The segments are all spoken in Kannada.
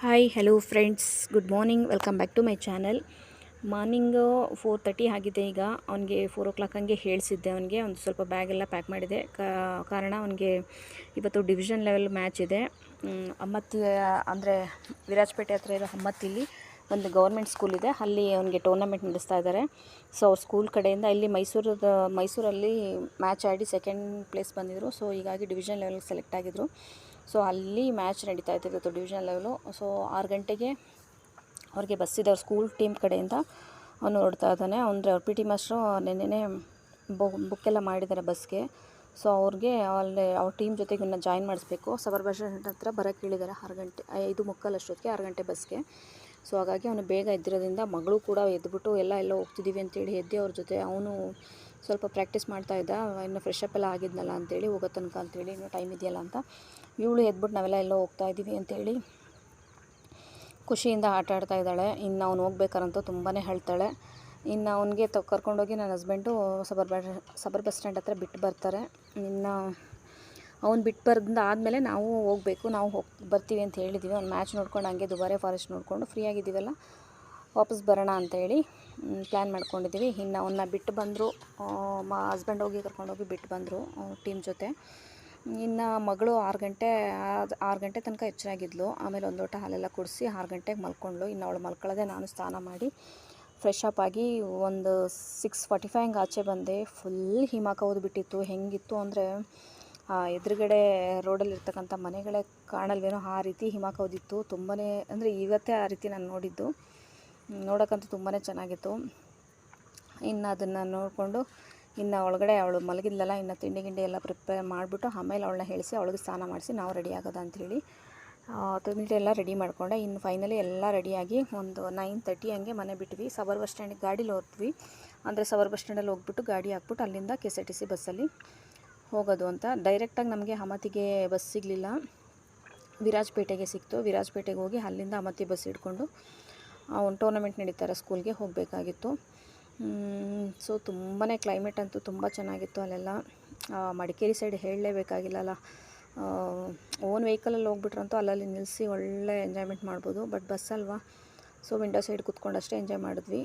Hi hello friends good morning welcome back to my channel morning four thirty ಆಗಿದೆ ಈಗ. ಅವನಿಗೆ ಫೋರ್ ಓ ಕ್ಲಾಕ್ ಹಂಗೆ ಹೇಳಿಸಿದ್ದೆ ಅವನಿಗೆ. ಒಂದು ಸ್ವಲ್ಪ ಬ್ಯಾಗ್ ಎಲ್ಲ ಪ್ಯಾಕ್ ಮಾಡಿದೆ. ಕಾರಣ ಅವನಿಗೆ ಇವತ್ತು ಡಿವಿಷನ್ ಲೆವೆಲ್ ಮ್ಯಾಚ್ ಇದೆ. ಅಮ್ಮತ್ತಿ ಅಂದರೆ ವಿರಾಜಪೇಟೆ ಹತ್ರ ಇರೋ ಅಮ್ಮತ್ತಿಲಿ ಒಂದು ಗೌರ್ಮೆಂಟ್ ಸ್ಕೂಲ್ ಇದೆ. ಅಲ್ಲಿ ಅವನಿಗೆ ಟೂರ್ನಮೆಂಟ್ ನಡೆಸ್ತಾ ಇದ್ದಾರೆ ಸೊ ಅವ್ರ ಸ್ಕೂಲ್ ಕಡೆಯಿಂದ ಇಲ್ಲಿ ಮೈಸೂರು ಮೈಸೂರಲ್ಲಿ ಮ್ಯಾಚ್ ಆಡಿ ಸೆಕೆಂಡ್ ಪ್ಲೇಸ್ ಬಂದಿದ್ದರು ಸೊ ಹೀಗಾಗಿ ಡಿವಿಷನ್ ಲೆವೆಲ್ಗೆ ಸೆಲೆಕ್ಟ್ ಆಗಿದ್ದರು ಸೊ ಅಲ್ಲಿ ಮ್ಯಾಚ್ ನಡೀತಾ ಇತ್ತು ಡಿವಿಷನ್ ಲೆವೆಲು ಸೊ ಆರು ಗಂಟೆಗೆ ಅವ್ರಿಗೆ ಬಸ್ ಇದೆ. ಅವ್ರ ಸ್ಕೂಲ್ ಟೀಮ್ ಕಡೆಯಿಂದ ಅವನು ನೋಡ್ತಾ ಇದ್ದಾನೆ. ಅಂದರೆ ಅವ್ರ ಪಿ ಟಿ ಮಾಸ್ಟ್ರು ನೆನ್ನೆನೇ ಬುಕ್ಕೆಲ್ಲ ಮಾಡಿದ್ದಾರೆ ಬಸ್ಗೆ ಸೊ ಅವ್ರಿಗೆ ಅಲ್ಲಿ ಅವ್ರ ಟೀಮ್ ಜೊತೆಗೆ ಇನ್ನು ಜಾಯಿನ್ ಮಾಡಿಸ್ಬೇಕು. ಸಬರ್ ಬಸ್ ಹತ್ರ ಬರೋಕ್ಕೆ ಹೇಳಿದ್ದಾರೆ ಆರು ಗಂಟೆ ಐದು ಮುಕ್ಕಾಲು ಅಷ್ಟೊತ್ತಿಗೆ ಆರು ಗಂಟೆ ಬಸ್ಗೆ ಸೊ ಹಾಗಾಗಿ ಅವನು ಬೇಗ ಎದ್ದಿರೋದ್ರಿಂದ ಮಗಳು ಕೂಡ ಎದ್ದುಬಿಟ್ಟು ಎಲ್ಲ ಎಲ್ಲ ಹೋಗ್ತಿದ್ದೀವಿ ಅಂತೇಳಿ ಎದ್ದು ಅವ್ರ ಜೊತೆ ಅವನು ಸ್ವಲ್ಪ ಪ್ರಾಕ್ಟೀಸ್ ಮಾಡ್ತಾ ಇದ್ದ. ಇನ್ನು ಅಪ್ ಎಲ್ಲ ಆಗಿದ್ನಲ್ಲ ಅಂತೇಳಿ ಹೋಗೋ ತನಕ ಅಂತೇಳಿ ಇನ್ನೂ ಟೈಮ್ ಇದೆಯಲ್ಲ ಅಂತ. ಇವಳು ಎದ್ಬಿಟ್ಟು ನಾವೆಲ್ಲ ಎಲ್ಲೋ ಹೋಗ್ತಾ ಇದ್ದೀವಿ ಅಂತೇಳಿ ಖುಷಿಯಿಂದ ಆಟ ಆಡ್ತಾ ಇದ್ದಾಳೆ. ಇನ್ನು ಅವ್ನು ಹೋಗ್ಬೇಕಾರಂತೂ ತುಂಬಾ ಹೇಳ್ತಾಳೆ. ಇನ್ನು ಅವನಿಗೆ ತ, ಕರ್ಕೊಂಡೋಗಿ ನನ್ನ husband suburb bus suburb bus stand ಹತ್ರ ಬಿಟ್ಟು ಬರ್ತಾರೆ. ಇನ್ನು ಅವ್ನು ಬಿಟ್ಟು ಬರ್ದಿಂದ ಆದಮೇಲೆ ನಾವು ಹೋಗಬೇಕು, ನಾವು ಹೋಗಿ, ಬರ್ತೀವಿ ಅಂತ ಹೇಳಿದ್ದೀವಿ ಅವ್ನು ಮ್ಯಾಚ್ ನೋಡ್ಕೊಂಡು ಹಂಗೆ ದುಬಾರೆ ಫಾರೆಸ್ಟ್ ನೋಡಿಕೊಂಡು ಫ್ರೀ ಆಗಿದ್ದೀವಲ್ಲ, ವಾಪಸ್ ಬರೋಣ ಅಂತೇಳಿ ಪ್ಲ್ಯಾನ್ ಮಾಡ್ಕೊಂಡಿದ್ದೀವಿ. ಇನ್ನು ಅವನ್ನ ಬಿಟ್ಟು ಬಂದರು ಮಾ ಹಸ್ಬೆಂಡ್ ಹೋಗಿ ಕರ್ಕೊಂಡೋಗಿ ಬಿಟ್ಟು ಬಂದರು ಟೀಮ್ ಜೊತೆ. ಇನ್ನು ಮಗಳು ಆರು ಗಂಟೆ ಆರು ಗಂಟೆ ತನಕ ಎಚ್ಚರಾಗಿದ್ಲು ಆಮೇಲೆ ಒಂದು ಲೋಟ ಹಾಲೆಲ್ಲ ಕುಡಿಸಿ ಆರು ಗಂಟೆಗೆ ಮಲ್ಕೊಂಡ್ಳು. ಇನ್ನು ಅವಳು ಮಲ್ಕೊಳ್ಳೋದೆ ನಾನು ಸ್ನಾನ ಮಾಡಿ ಫ್ರೆಶ್ ಅಪ್ ಆಗಿ ಒಂದು ಸಿಕ್ಸ್ ಫಾರ್ಟಿ ಫೈವ್ ಹಂಗೆ ಆಚೆ ಬಂದೆ. ಫುಲ್ ಹಿಮ ಕೌದು ಬಿಟ್ಟಿತ್ತು. ಹೆಂಗಿತ್ತು ಅಂದರೆ ಎದುರುಗಡೆ ರೋಡಲ್ಲಿ ಇರ್ತಕ್ಕಂಥ ಮನೆಗಳೇ ಕಾಣಲ್ವೇನೋ ಆ ರೀತಿ ಹಿಮ ಕೌದಿತ್ತು ತುಂಬಾ ಅಂದರೆ ಇವತ್ತೇ ಆ ರೀತಿ ನಾನು ನೋಡಿದ್ದು. ನೋಡೋಕ್ಕಂತೂ ತುಂಬಾ ಚೆನ್ನಾಗಿತ್ತು. ಇನ್ನು ಅದನ್ನು ನೋಡಿಕೊಂಡು ಇನ್ನು ಒಳಗಡೆ ಅವಳು ಮಲಗಿದ್ಲಲ್ಲ, ಇನ್ನು ತಿಂಡಿ ಗಿಂಡಿ ಎಲ್ಲ ಪ್ರಿಪೇರ್ ಮಾಡಿಬಿಟ್ಟು ಆಮೇಲೆ ಅವಳನ್ನ ಹೇಳಿಸಿ ಅವಳಿಗೆ ಸ್ನಾನ ಮಾಡಿಸಿ ನಾವು ರೆಡಿ ಆಗೋದ ಅಂಥೇಳಿ ತಿಂಡಿ ಎಲ್ಲ ರೆಡಿ ಮಾಡಿಕೊಂಡೆ. ಇನ್ನು ಫೈನಲಿ ಎಲ್ಲ ರೆಡಿಯಾಗಿ ಒಂದು ನೈನ್ ತರ್ಟಿ ಹಂಗೆ ಮನೆ ಬಿಟ್ವಿ. ಸಬರ್ ಬಸ್ ಸ್ಟ್ಯಾಂಡಿಗೆ ಗಾಡೀಲಿ ಹೋದ್ವಿ. ಅಂದರೆ ಸಬರ್ ಬಸ್ ಸ್ಟ್ಯಾಂಡಲ್ಲಿ ಹೋಗ್ಬಿಟ್ಟು ಗಾಡಿ ಹಾಕ್ಬಿಟ್ಟು ಅಲ್ಲಿಂದ K S R T C ಬಸ್ಸಲ್ಲಿ ಹೋಗೋದು ಅಂತ. ಡೈರೆಕ್ಟಾಗಿ ನಮಗೆ ಅಮತಿಗೆ ಬಸ್ ಸಿಗಲಿಲ್ಲ. ವಿರಾಜಪೇಟೆಗೆ ಸಿಕ್ತು. ವಿರಾಜಪೇಟೆಗೆ ಹೋಗಿ ಅಲ್ಲಿಂದ ಅಮತಿ ಬಸ್ ಹಿಡ್ಕೊಂಡು ಒಂದು ಟೂರ್ನಮೆಂಟ್ ನಡೀತಾರೆ ಸ್ಕೂಲ್ಗೆ ಹೋಗಬೇಕಾಗಿತ್ತು. ಸೊ ತುಂಬಾ ಕ್ಲೈಮೇಟ್ ಅಂತೂ ತುಂಬ ಚೆನ್ನಾಗಿತ್ತು ಅಲ್ಲೆಲ್ಲ. ಮಡಿಕೇರಿ ಸೈಡ್ ಹೇಳಲೇಬೇಕಾಗಿಲ್ಲಲ್ಲ. ಓನ್ ವೆಹಿಕಲಲ್ಲಿ ಹೋಗ್ಬಿಟ್ರಂತೂ ಅಲ್ಲಲ್ಲಿ ನಿಲ್ಲಿಸಿ ಒಳ್ಳೆ ಎಂಜಾಯ್ಮೆಂಟ್ ಮಾಡ್ಬೋದು ಬಟ್ ಬಸ್ ಅಲ್ವಾ? ಸೊ ವಿಂಡೋ ಸೈಡ್ ಕೂತ್ಕೊಂಡಷ್ಟೇ ಎಂಜಾಯ್ ಮಾಡಿದ್ವಿ.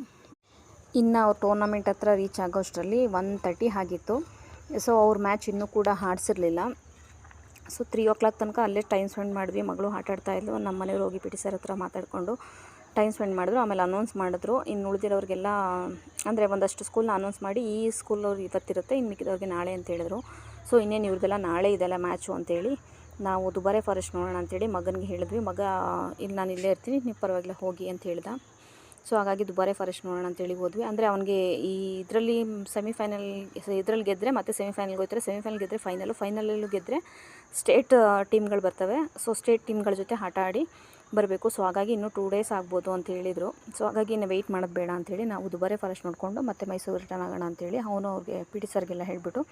ಇನ್ನು ಅವ್ರ ಟೂರ್ನಮೆಂಟ್ ಹತ್ರ ರೀಚ್ ಆಗೋಷ್ಟರಲ್ಲಿ ಒನ್ ತರ್ಟಿ ಆಗಿತ್ತು. ಸೊ ಅವ್ರ ಮ್ಯಾಚ್ ಇನ್ನೂ ಕೂಡ ಆಡಿಸಿರ್ಲಿಲ್ಲ. ಸೊ ತ್ರೀ ಓ ಕ್ಲಾಕ್ ತನಕ ಅಲ್ಲೇ ಟೈಮ್ ಸ್ಪೆಂಡ್ ಮಾಡಿದ್ವಿ. ಮಗಳು ಆಟಾಡ್ತಾಯಿದ್ಲು ನಮ್ಮ ಮನೆಯವ್ರು ಹೋಗಿ ಪಿ ಟಿ ಸರ್ ಹತ್ರ ಮಾತಾಡಿಕೊಂಡು ಟೈಮ್ ಸ್ಪೆಂಡ್ ಮಾಡಿದ್ರು, ಆಮೇಲೆ ಅನೌನ್ಸ್ ಮಾಡಿದ್ರು. ಇನ್ನು ಉಳಿದಿರೋರಿಗೆಲ್ಲ, ಅಂದರೆ ಒಂದಷ್ಟು ಸ್ಕೂಲ್ನ ಅನೌನ್ಸ್ ಮಾಡಿ, ಈ ಸ್ಕೂಲವ್ರು ಇವತ್ತಿರುತ್ತೆ, ಇನ್ನು ಮಿಕ್ಕಿದವ್ರಿಗೆ ನಾಳೆ ಅಂತ ಹೇಳಿದ್ರು. ಸೊ ಇನ್ನೇನು ಇವ್ರದ್ದೆಲ್ಲ ನಾಳೆ ಇದೆಲ್ಲ ಮ್ಯಾಚು ಅಂತೇಳಿ, ನಾವು ದುಬಾರೆ ಫಾರೆಸ್ಟ್ ನೋಡೋಣ ಅಂತೇಳಿ ಮಗನಿಗೆ ಹೇಳಿದ್ವಿ. ಮಗ ಇಲ್ಲಿ ನಾನು ಇಲ್ಲೇ ಇರ್ತೀನಿ, ನೀವು ಪರವಾಗಿಲ್ಲ ಹೋಗಿ ಅಂತ ಹೇಳ್ದ. ಸೊ ಹಾಗಾಗಿ ದುಬಾರೆ ಫಾರೆಸ್ಟ್ ನೋಡೋಣ ಅಂತೇಳಿ ಹೋದ್ವಿ. ಅಂದರೆ ಅವನಿಗೆ ಈ ಇದರಲ್ಲಿ ಸೆಮಿಫೈನಲ್ ಇದರಲ್ಲಿ ಗೆದ್ದರೆ ಮತ್ತೆ ಸೆಮಿಫೈನಲ್ಗೆ ಹೋಗ್ತಾರೆ ಸೆಮಿಫೈನಲ್ ಗೆದ್ದರೆ ಫೈನಲು ಫೈನಲಲ್ಲೂ ಗೆದ್ದರೆ ಸ್ಟೇಟ್ ಟೀಮ್ಗಳು ಬರ್ತವೆ. ಸೊ ಸ್ಟೇಟ್ ಟೀಮ್ಗಳ ಜೊತೆ ಆಟ ಆಡಿ ಬರಬೇಕು. ಸೊ ಹಾಗಾಗಿ ಇನ್ನೂ ಟೂ ಡೇಸ್ ಆಗ್ಬೋದು ಅಂತ ಹೇಳಿದರು. ಸೊ ಹಾಗಾಗಿ ಇನ್ನು ವೆಯ್ಟ್ ಮಾಡೋದು ಬೇಡ ಅಂಥೇಳಿ ನಾವು ದುಬಾರೆ ಫಾರೆಸ್ಟ್ ನೋಡಿಕೊಂಡು ಮತ್ತೆ ಮೈಸೂರು ರಿಟರ್ನ್ ಆಗೋಣ ಅಂಥೇಳಿ ಅವನು ಅವ್ರಿಗೆ ಪಿ ಟಿ ಸರ್ಗೆಲ್ಲ ಹೇಳಿಬಿಟ್ಟು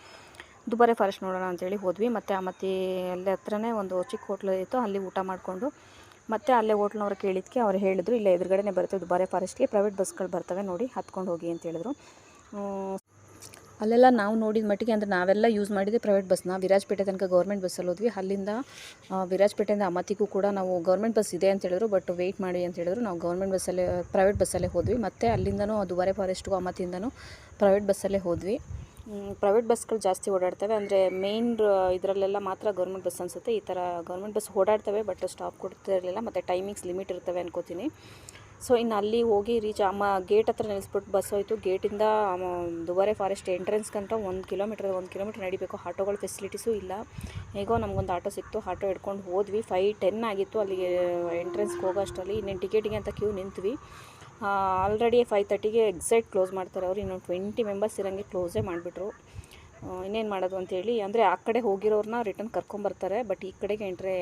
ದುಬಾರೆ ಫಾರೆಸ್ಟ್ ನೋಡೋಣ ಅಂತೇಳಿ ಹೋದ್ವಿ. ಮತ್ತು ಆ ಮತ್ತೆ ಅಲ್ಲೇ ಹತ್ರನೇ ಒಂದು ಚಿಕ್ಕ ಹೋಟ್ಲು ಇತ್ತು. ಅಲ್ಲಿ ಊಟ ಮಾಡಿಕೊಂಡು ಮತ್ತೆ ಅಲ್ಲೇ ಹೋಟ್ಲ್ನವ್ರು ಕೇಳಿದ್ದಕ್ಕೆ ಅವ್ರು ಹೇಳಿದ್ರು, ಇಲ್ಲೇ ಎದುರುಗಡೆನೇ ಬರುತ್ತೆ, ದುಬಾರೆ ಫಾರೆಸ್ಟ್ಗೆ ಪ್ರೈವೇಟ್ ಬಸ್ಗಳು ಬರ್ತವೆ ನೋಡಿ, ಹತ್ಕೊಂಡು ಹೋಗಿ ಅಂತ ಹೇಳಿದ್ರು. ಅಲ್ಲೆಲ್ಲ ನಾವು ನೋಡಿದ ಮಟ್ಟಿಗೆ ಅಂದರೆ ನಾವೆಲ್ಲ ಯೂಸ್ ಮಾಡಿದ್ದೆ ಪ್ರೈವೇಟ್ ಬಸ್ನ ವಿರಾಜಪೇಟೆ ತನಕ ಗೌರ್ಮೆಂಟ್ ಬಸ್ಸಲ್ಲಿ ಹೋದ್ವಿ. ಅಲ್ಲಿಂದ ವಿರಾಜ್ಪೇಟೆಯಿಂದ ಅಮತಿಗೂ ಕೂಡ ನಾವು ಗೌರ್ಮೆಂಟ್ ಬಸ್ ಇದೆ ಅಂತ ಹೇಳಿದ್ರು. ಬಟ್ ವೆಯ್ಟ್ ಮಾಡಿ ಅಂತ ಹೇಳಿದ್ರು. ನಾವು ಗೌರ್ಮೆಂಟ್ ಬಸ್ಸಲ್ಲೇ ಪ್ರೈವೇಟ್ ಬಸ್ಸಲ್ಲೇ ಹೋದ್ವಿ. ಮತ್ತು ಅಲ್ಲಿಂದನೂ, ದುಬಾರೆ ಫಾರೆಸ್ಟ್ಗೂ ಅಮತಿಯಿಂದನೂ ಪ್ರೈವೇಟ್ ಬಸ್ಸಲ್ಲೇ ಹೋದ್ವಿ. ಪ್ರೈವೇಟ್ ಬಸ್ಗಳು ಜಾಸ್ತಿ ಓಡಾಡ್ತವೆ. ಅಂದರೆ ಮೇನ್ ಇದರಲ್ಲೆಲ್ಲ ಮಾತ್ರ ಗೌರ್ಮೆಂಟ್ ಬಸ್ ಅನಿಸುತ್ತೆ. ಈ ಥರ ಗೌರ್ಮೆಂಟ್ ಬಸ್ ಓಡಾಡ್ತವೆ ಬಟ್ ಸ್ಟಾಪ್ ಕೊಡ್ತಾ ಇರಲಿಲ್ಲ. ಮತ್ತು ಟೈಮಿಂಗ್ಸ್ ಲಿಮಿಟ್ ಇರ್ತವೆ ಅನ್ಕೋತೀನಿ. ಸೊ ಇನ್ನು ಅಲ್ಲಿ ಹೋಗಿ ರೀಚ್ ಅಮ್ಮ ಗೇಟ್ ಹತ್ರ ನಿಲ್ಲಿಸ್ಬಿಟ್ಟು ಬಸ್ ಹೋಯಿತು. ಗೇಟಿಂದ ದುಬಾರೆ ಫಾರೆಸ್ಟ್ ಎಂಟ್ರೆನ್ಸ್ಗಂಟ ಒಂದು ಕಿಲೋಮೀಟ್ರ್ ಒಂದು ಕಿಲೋಮೀಟ್ರ್ ನಡಿಬೇಕು. ಆಟೋಗಳ ಫೆಸಿಲಿಟೀಸು ಇಲ್ಲ. ಹೇಗೋ ನಮಗೊಂದು ಆಟೋ ಸಿಕ್ತು. ಆಟೋ ಹಿಡ್ಕೊಂಡು ಹೋದ್ವಿ. ಫೈ ಟೆನ್ ಆಗಿತ್ತು ಅಲ್ಲಿಗೆ ಎಂಟ್ರೆನ್ಸ್ಗೆ ಹೋಗೋ ಅಷ್ಟರಲ್ಲಿ ಇನ್ನೇನು ಟಿಕೆಟಿಗೆ ಅಂತ ಕ್ಯೂ ನಿಂತ್ವಿ. ಆಲ್ರೆಡಿ ಫೈವ್ ತರ್ಟಿಗೆ ಎಕ್ಸಾಕ್ಟ್ ಕ್ಲೋಸ್ ಮಾಡ್ತಾರೆ ಅವ್ರು. ಇನ್ನೊಂದು ಟ್ವೆಂಟಿ ಮೆಂಬರ್ಸ್ ಇರೋಂಗೆ ಕ್ಲೋಸೇ ಮಾಡಿಬಿಟ್ರು. ಇನ್ನೇನು ಮಾಡೋದು ಅಂತೇಳಿ ಅಂದರೆ ಆ ಕಡೆ ಹೋಗಿರೋರನ್ನ ರಿಟರ್ನ್ ಕರ್ಕೊಂಬರ್ತಾರೆ. ಬಟ್ ಈ ಕಡೆಗೆ ಎಂಟ್ರೆ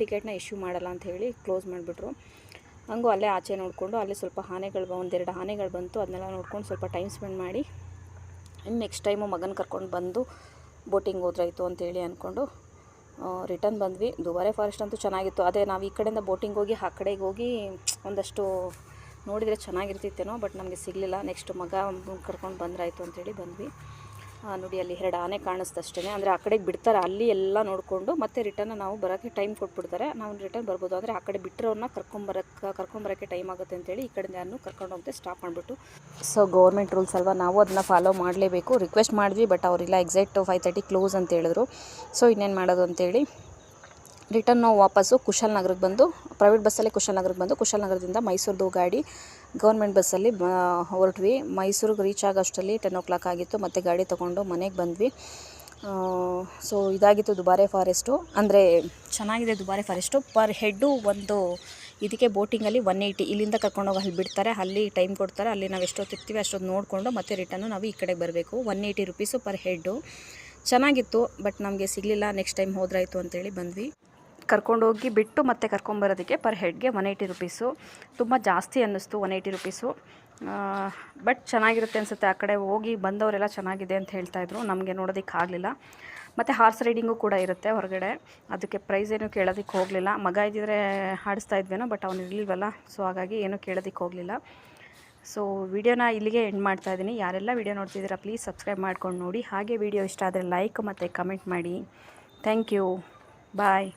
ಟಿಕೆಟ್ನ ಇಶ್ಯೂ ಮಾಡಲ್ಲ ಅಂತ ಹೇಳಿ ಕ್ಲೋಸ್ ಮಾಡಿಬಿಟ್ರು. ಹಂಗೂ ಅಲ್ಲೇ ಆಚೆ ನೋಡಿಕೊಂಡು ಅಲ್ಲೇ ಸ್ವಲ್ಪ ಆನೆಗಳು ಒಂದೆರಡು ಆನೆಗಳು ಬಂತು, ಅದನ್ನೆಲ್ಲ ನೋಡ್ಕೊಂಡು ಸ್ವಲ್ಪ ಟೈಮ್ ಸ್ಪೆಂಡ್ ಮಾಡಿ, ಇನ್ನು ನೆಕ್ಸ್ಟ್ ಟೈಮು ಮಗನ ಕರ್ಕೊಂಡು ಬಂದು ಬೋಟಿಂಗ್ ಹೋದ್ರಾಯ್ತು ಅಂತೇಳಿ ಅಂದ್ಕೊಂಡು ರಿಟರ್ನ್ ಬಂದ್ವಿ. ದುಬಾರೆ ಫಾರೆಸ್ಟ್ ಅಂತೂ ಚೆನ್ನಾಗಿತ್ತು. ಅದೇ ನಾವು ಈ ಕಡೆಯಿಂದ ಬೋಟಿಂಗ್ ಹೋಗಿ, ಆ ಕಡೆಗೆ ಹೋಗಿ ಒಂದಷ್ಟು ನೋಡಿದರೆ ಚೆನ್ನಾಗಿರ್ತಿತ್ತೇನೋ ಬಟ್ ನಮಗೆ ಸಿಗಲಿಲ್ಲ. ನೆಕ್ಸ್ಟ್ ಮಗ ಕರ್ಕೊಂಡು ಬಂದ್ರಾಯ್ತು ಅಂತೇಳಿ ಬಂದ್ವಿ. ನೋಡಿ ಅಲ್ಲಿ ಎರಡು ಆನೆ ಕಾಣಿಸ್ತಷ್ಟೇ ಅಂದರೆ ಆ ಕಡೆಗೆ ಬಿಡ್ತಾರೆ, ಅಲ್ಲಿ ಎಲ್ಲ ನೋಡಿಕೊಂಡು ಮತ್ತೆ ರಿಟರ್ನ್ ನಾವು ಬರೋಕ್ಕೆ ಟೈಮ್ ಕೊಟ್ಬಿಡ್ತಾರೆ. ನಾವು ರಿಟರ್ನ್ ಬರ್ಬೋದು. ಅಂದರೆ ಆ ಕಡೆ ಬಿಟ್ಟಿರೋನ್ನ ಕರ್ಕೊಂಬರಕ್ಕೆ ಕರ್ಕೊಂಬರೋಕ್ಕೆ ಟೈಮ್ ಆಗುತ್ತೆ ಅಂತೇಳಿ ಈ ಕಡೆಯಿಂದ ನಾನು ಕರ್ಕೊಂಡು ಸ್ಟಾಪ್ ಮಾಡಿಬಿಟ್ಟು. ಸೊ ಗೌರ್ಮೆಂಟ್ ರೂಲ್ಸ್ ಅಲ್ವಾ? ನಾವು ಅದನ್ನ ಫಾಲೋ ಮಾಡಲೇಬೇಕು. ರಿಕ್ವೆಸ್ಟ್ ಮಾಡಿದ್ವಿ ಬಟ್ ಅವರಿಲ್ಲ ಎಕ್ಸಾಕ್ಟ್ ಫೈವ್ ತರ್ಟಿ ಕ್ಲೋಸ್ ಅಂತ ಹೇಳಿದ್ರು. ಸೊ ಇನ್ನೇನು ಮಾಡೋದು ಅಂತೇಳಿ ರಿಟರ್ನ್ ನಾವು ವಾಪಸ್ಸು ಕುಶಾಲನಗರಕ್ಕೆ ಬಂದು ಪ್ರೈವೇಟ್ ಬಸ್ಸಲ್ಲೇ ಕುಶಾಲನಗರಕ್ಕೆ ಬಂದು ಕುಶಾಲನಗರದಿಂದ ಮೈಸೂರ್ದು ಗಾಡಿ ಗೌರ್ಮೆಂಟ್ ಬಸ್ಸಲ್ಲಿ ಹೊರಟ್ವಿ. ಮೈಸೂರಿಗೆ ರೀಚ್ ಆಗೋಷ್ಟರಲ್ಲಿ ಟೆನ್ ಓ ಕ್ಲಾಕ್ ಆಗಿತ್ತು. ಮತ್ತು ಗಾಡಿ ತೊಗೊಂಡು ಮನೆಗೆ ಬಂದ್ವಿ. ಸೊ ಇದಾಗಿತ್ತು ದುಬಾರೆ ಫಾರೆಸ್ಟು ಅಂದರೆ ಚೆನ್ನಾಗಿದೆ ದುಬಾರೆ ಫಾರೆಸ್ಟು ಪರ್ ಹೆಡ್ಡು ಒಂದು ಇದಕ್ಕೆ ಬೋಟಿಂಗಲ್ಲಿ ಒನ್ ಏಯ್ಟಿ ಇಲ್ಲಿಂದ ಕರ್ಕೊಂಡೋಗಿ ಅಲ್ಲಿ ಬಿಡ್ತಾರೆ. ಅಲ್ಲಿ ಟೈಮ್ ಕೊಡ್ತಾರೆ. ಅಲ್ಲಿ ನಾವು ಎಷ್ಟೊತ್ತಿರ್ತೀವಿ ಅಷ್ಟೊತ್ತು ನೋಡಿಕೊಂಡು ಮತ್ತೆ ರಿಟರ್ನು ನಾವು ಈ ಕಡೆಗೆ ಬರಬೇಕು. One eighty rupees per head ಚೆನ್ನಾಗಿತ್ತು ಬಟ್ ನಮಗೆ ಸಿಗಲಿಲ್ಲ. ನೆಕ್ಸ್ಟ್ ಟೈಮ್ ಹೋದ್ರಾಯಿತು ಅಂತೇಳಿ ಬಂದ್ವಿ. ಕರ್ಕೊಂಡೋಗಿ ಬಿಟ್ಟು ಮತ್ತೆ ಕರ್ಕೊಂಬರೋದಕ್ಕೆ ಪರ್ ಹೆಡ್ಗೆ ಒನ್ ಏಯ್ಟಿ ರುಪೀಸು. ತುಂಬ ಜಾಸ್ತಿ ಅನ್ನಿಸ್ತು ಒನ್ ಏಯ್ಟಿ ರುಪೀಸು. ಬಟ್ ಚೆನ್ನಾಗಿರುತ್ತೆ ಅನಿಸುತ್ತೆ ಆ ಕಡೆ ಹೋಗಿ ಬಂದವರೆಲ್ಲ ಚೆನ್ನಾಗಿದೆ ಅಂತ ಹೇಳ್ತಾಯಿದ್ರು ನಮಗೆ ನೋಡೋದಕ್ಕೆ ಆಗಲಿಲ್ಲ. ಮತ್ತು ಹಾರ್ಸ್ ರೈಡಿಂಗು ಕೂಡ ಇರುತ್ತೆ ಹೊರಗಡೆ. ಅದಕ್ಕೆ ಪ್ರೈಸ್ ಏನು ಕೇಳೋದಕ್ಕೆ ಹೋಗಲಿಲ್ಲ. ಮಗ ಇದ್ದಿದ್ರೆ ಹಾಡಿಸ್ತಾ ಇದ್ವೇನೋ, ಬಟ್ ಅವನು ಇರಲಿಲ್ವಲ್ಲ, ಸೊ ಹಾಗಾಗಿ ಏನೂ ಕೇಳೋದಕ್ಕೆ ಹೋಗಲಿಲ್ಲ. ಸೊ ವಿಡಿಯೋನ ಇಲ್ಲಿಗೆ ಎಂಡ್ ಮಾಡ್ತಾ ಇದ್ದೀನಿ. ಯಾರೆಲ್ಲ ವಿಡಿಯೋ ನೋಡ್ತಿದ್ದೀರಾ, ಪ್ಲೀಸ್ ಸಬ್ಸ್ಕ್ರೈಬ್ ಮಾಡ್ಕೊಂಡು ನೋಡಿ. ಹಾಗೆ ವಿಡಿಯೋ ಇಷ್ಟ ಆದರೆ ಲೈಕ್ ಮತ್ತು ಕಮೆಂಟ್ ಮಾಡಿ. Thank you. ಬಾಯ್.